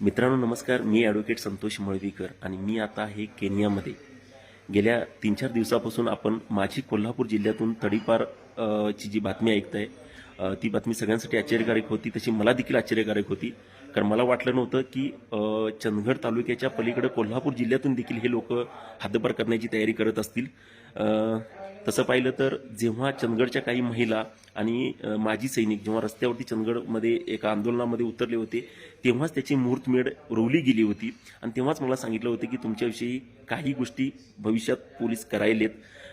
मित्रांनो नमस्कार. मी ॲडव्होकेट संतोष मळवीकर आणि मी आता आहे केनियामध्ये. गेल्या तीन चार दिवसापासून आपण माझी कोल्हापूर जिल्ह्यातून तडीपार ची जी बातमी ऐकताय ती बातमी सगळ्यांसाठी आश्चर्यकारक होती. तशी मला देखील आश्चर्यकारक होती. कारण मला वाटलं नव्हतं की चंदगड तालुक्याच्या पलीकडे कोल्हापूर जिल्ह्यातून देखील हे लोक हद्दपार करण्याची तयारी करत असतील. तसं पाहिलं तर जेव्हा चंदगडच्या काही महिला आणि माजी सैनिक जेव्हा रस्त्यावरती चंदगडमध्ये एका आंदोलनामध्ये उतरले होते तेव्हाच त्याची मुहूर्तमेढ रोवली गेली होती. आणि तेव्हाच मला सांगितलं होतं की तुमच्याविषयी काही गोष्टी भविष्यात पोलीस करायलेत.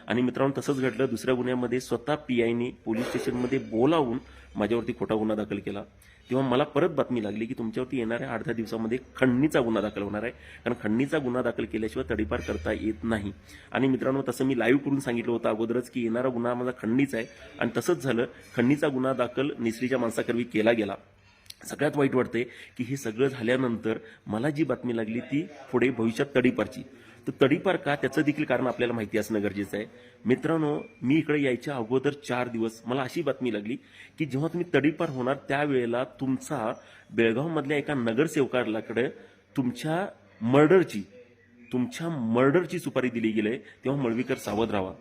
आणि मित्रांनो तसंच घडलं. दुसऱ्या गुन्ह्यामध्ये स्वतः पी आयने पोलीस स्टेशनमध्ये बोलावून माझ्यावरती खोटा गुन्हा दाखल केला. तेव्हा मला परत बातमी लागली की तुमच्यावरती येणाऱ्या आठ दहा दिवसामध्ये खंडणीचा गुन्हा दाखल होणार आहे. कारण खंडणीचा गुन्हा दाखल केल्याशिवाय तडीपार करता येत नाही. आणि मित्रांनो तसं मी लाईव्ह करून सांगितलं होतं अगोदरच की येणारा गुन्हा माझा खंडणीचा आहे. आणि तसंच झालं. खंडणीचा गुन्हा दाखल निसरीच्या माणसाकरवी केला गेला. सगळ्यात वाईट वाटते की हे सगळं झाल्यानंतर मला जी बातमी लागली ती पुढे भविष्यात तडीपारची. तर तडीपार का त्याचं देखील कारण आपल्याला माहिती असणं गरजेचं आहे. मित्रांनो मी इकडे यायच्या अगोदर चार दिवस मला अशी बातमी लागली की जेव्हा तुम्ही तडीपार होणार त्यावेळेला तुमचा बेळगावमधल्या एका नगरसेवकालाकडे तुमच्या मर्डरची तुमच्या मर्डरची सुपारी दिली गेली तेव्हा मळवीकर सावध राहा.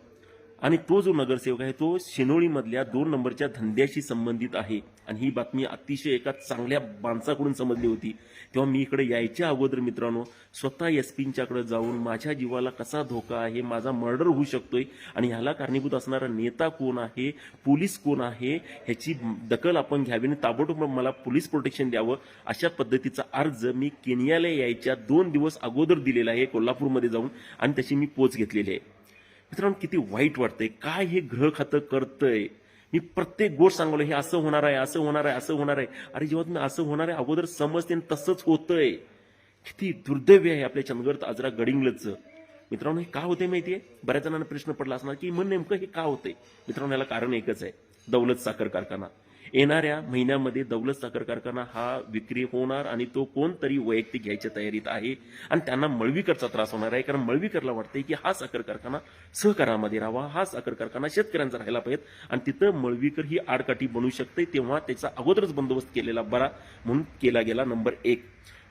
आणि तो जो नगरसेवक आहे तो शिनोळीमधल्या दोन नंबरच्या धंद्याशी संबंधित आहे. आणि ही बातमी अतिशय एका चांगल्या माणसाकडून समजली होती. तेव्हा मी इकडे यायच्या अगोदर मित्रांनो स्वतः एसपींच्याकडे जाऊन माझ्या जीवाला कसा धोका आहे माझा मर्डर होऊ शकतोय आणि ह्याला कारणीभूत असणारा नेता कोण आहे पोलीस कोण आहे ह्याची दखल आपण घ्यावी आणि ताबडतोब मला पोलीस प्रोटेक्शन द्यावं अशा पद्धतीचा अर्ज मी केनियाला यायच्या दोन दिवस अगोदर दिलेला आहे कोल्हापूरमध्ये जाऊन. आणि त्याची मी पोच घेतलेली आहे. मित्रांनो किती वाईट वाटतंय. काय हे ग्रह खातं करतंय? मी प्रत्येक गोष्ट सांगलो हे असं होणार आहे असं होणार आहे असं होणार आहे. अरे जेव्हा तुम्ही असं होणार आहे अगोदर समजते आणि तसंच होतंय. किती दुर्दैवी आहे आपल्या चंदगड आजरा गडिंगलचं. मित्रांनो हे का होते माहितीये? बऱ्याच जणांना प्रश्न पडला असणार की मग नेमकं हे का होते मित्रांनो याला कारण एकच आहे दौलत साखर कारखाना. येणाऱ्या महिन्यामध्ये दौलत साखर कारखाना हा विक्री होणार आणि तो कोणतरी वैयक्तिक घ्यायच्या तयारीत आहे आणि त्यांना मळवीकरचा त्रास होणार आहे. कारण मळवीकरला वाटते की हा साखर कारखाना सहकारामध्ये राहावा हा साखर कारखाना शेतकऱ्यांचा राहायला पाहिजे आणि तिथं मळवीकर ही आडकाठी बनू शकते तेव्हा त्याचा अगोदरच बंदोबस्त केलेला बरा म्हणून केला गेला नंबर एक.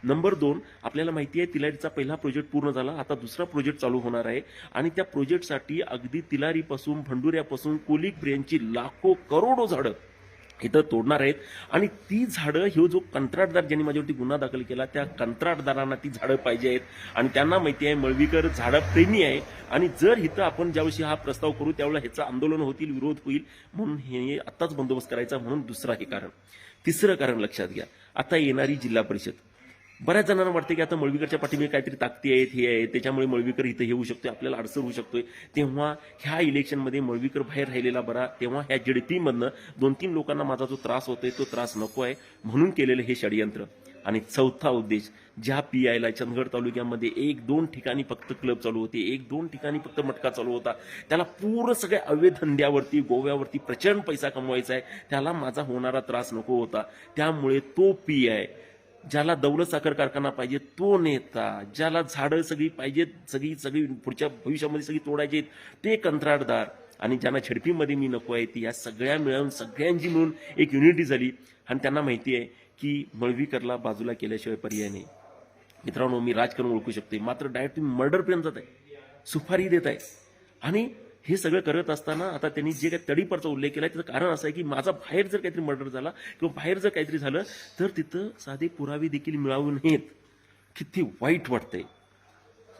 नंबर दोन आपल्याला माहिती आहे तिलारीचा पहिला प्रोजेक्ट पूर्ण झाला आता दुसरा प्रोजेक्ट चालू होणार आहे आणि त्या प्रोजेक्टसाठी अगदी तिलारीपासून भंडुऱ्यापासून कोलिक ब्रेनची लाखो करोडो झाडं इथं तोडणार आहेत. आणि ती झाडं ह्यो जो कंत्राटदार ज्यांनी माझ्यावरती गुन्हा दाखल केला त्या कंत्राटदारांना ती झाडं पाहिजे आहेत. आणि त्यांना माहिती आहे मळवीकर झाडप्रेमी आहे. आणि जर इथं आपण ज्यावेळी हा प्रस्ताव करू त्यावेळेला ह्याचं आंदोलन होतील विरोध होईल म्हणून हे आत्ताच बंदोबस्त करायचा म्हणून दुसरा हे कारण. तिसरं कारण लक्षात घ्या. आता येणारी जिल्हा परिषद. बऱ्याच जणांना वाटते की आता मळवीकरच्या पाठीमागे काहीतरी ताकदी आहेत हे आहे त्याच्यामुळे मळवीकर इथं हे होऊ आपल्याला अडचण होऊ शकतोय. तेव्हा ह्या इलेक्शनमध्ये मळवीकर बाहेर राहिलेला बरा तेव्हा ह्या जडतीमधनं दोन तीन लोकांना माझा जो त्रास होतोय तो त्रास नको आहे. म्हणून केलेलं हे षडयंत्र. आणि चौथा उद्देश ज्या पी आयला चंदगड तालुक्यामध्ये एक दोन ठिकाणी फक्त क्लब चालू होते एक दोन ठिकाणी फक्त मटका चालू होता. त्याला पूर्ण सगळ्या अवैधंद्यावरती गोव्यावरती प्रचंड पैसा कमवायचा आहे. त्याला माझा होणारा त्रास नको होता. त्यामुळे तो पी आय ज्याला दौलत साखर कारखाना पाहिजे तो नेता ज्याला झाडं सगळी पाहिजेत सगळी सगळी पुढच्या भविष्यामध्ये सगळी तोडायची ते कंत्राटदार. आणि ज्यांना झडपीमध्ये मी नको आहे ती या सगळ्या मिळून सगळ्यांची मिळून एक युनिटी झाली. आणि त्यांना माहिती आहे की मळवीकरला बाजूला केल्याशिवाय पर्याय नाही. मित्रांनो मी राजकारण ओळखू शकते. मात्र डायरेक्ट तुम्ही मर्डर जात आहे. सुपारी देत आहे. आणि हे सगळं करत असताना आता त्यांनी जे काही तडीपरचा उल्लेख केला त्याचं कारण असं आहे की माझा बाहेर जर काहीतरी मर्डर झाला किंवा बाहेर जर काहीतरी झालं तर तिथं साधे पुरावे देखील मिळावू नयेत किती वाईट वाटतंय.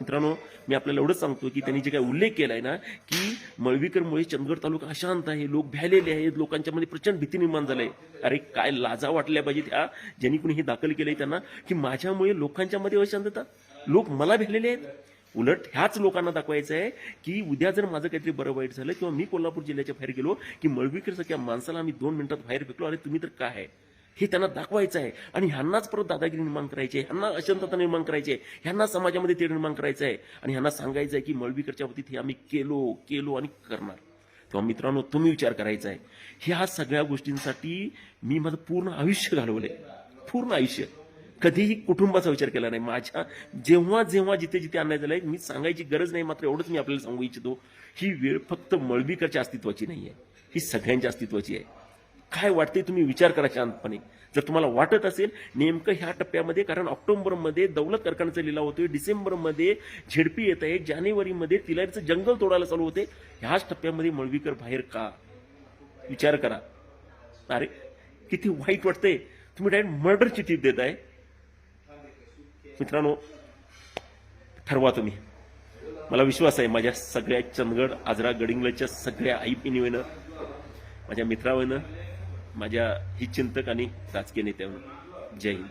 मित्रांनो मी आपल्याला एवढंच सांगतो की त्यांनी जे काही उल्लेख केलाय ना की मळवीकरमुळे चंदगड तालुका अशांत आहे लोक भ्यालेले आहेत लोकांच्या मध्ये प्रचंड भीती निर्माण झालंय अरे काय लाजा वाटल्या पाहिजे त्या ज्यांनी कुणी हे दाखल केलंय त्यांना की माझ्यामुळे लोकांच्या मध्ये अशांतता? लोक मला भ्यालेले आहेत? उलट ह्याच लोकांना दाखवायचं आहे की उद्या जर माझं काहीतरी बरं वाईट झालं किंवा मी कोल्हापूर जिल्ह्याच्या बाहेर गेलो की मळवीकर सख्या माणसाला आम्ही दोन मिनिटात बाहेर फेकलो अरे तुम्ही तर काय आहे? हे त्यांना दाखवायचं आहे. आणि ह्यांनाच परत दादागिरी निर्माण करायची आहे. ह्यांना अशांतता निर्माण करायची आहे. ह्यांना समाजामध्ये ते निर्माण करायचं आहे. आणि ह्यांना सांगायचं आहे की मळवीकरच्या बाबतीत हे आम्ही केलो केलो आणि करणार. तेव्हा मित्रांनो तुम्ही विचार करायचा आहे. ह्या सगळ्या गोष्टींसाठी मी माझं पूर्ण आयुष्य घालवलं आहे पूर्ण आयुष्य. कधीही कुटुंबाचा विचार केला नाही. माझ्या जेव्हा जेव्हा जिथे जिथे अन्याय झालाय मी सांगायची गरज नाही मात्र एवढंच मी आपल्याला सांगू इच्छितो ही वेळ फक्त मळबीकरच्या अस्तित्वाची नाही आहे ही सगळ्यांच्या अस्तित्वाची आहे. काय वाटते तुम्ही विचार करा शांतपणे. जर तुम्हाला वाटत असेल नेमकं ह्या टप्प्यामध्ये कारण ऑक्टोबरमध्ये दौलत कारखान्याचा लिलाव होतोय डिसेंबरमध्ये झेडपी येत आहे जानेवारीमध्ये तिलारीचं जंगल तोडायला चालू होते ह्याच टप्प्यामध्ये मळवीकर बाहेर का? विचार करा. अरे किती वाईट वाटतंय. तुम्ही डायरेक्ट मर्डरची टीप देत आहे मित्रांनो ठरवा तुम्ही. मला विश्वास आहे माझ्या सगळ्या चंदगड आजरा गडिंगलच्या सगळ्या आई बहिणीनं माझ्या मित्रावनं माझ्या हितचिंतक आणि राजकीय नेत्यानं जय हिंद.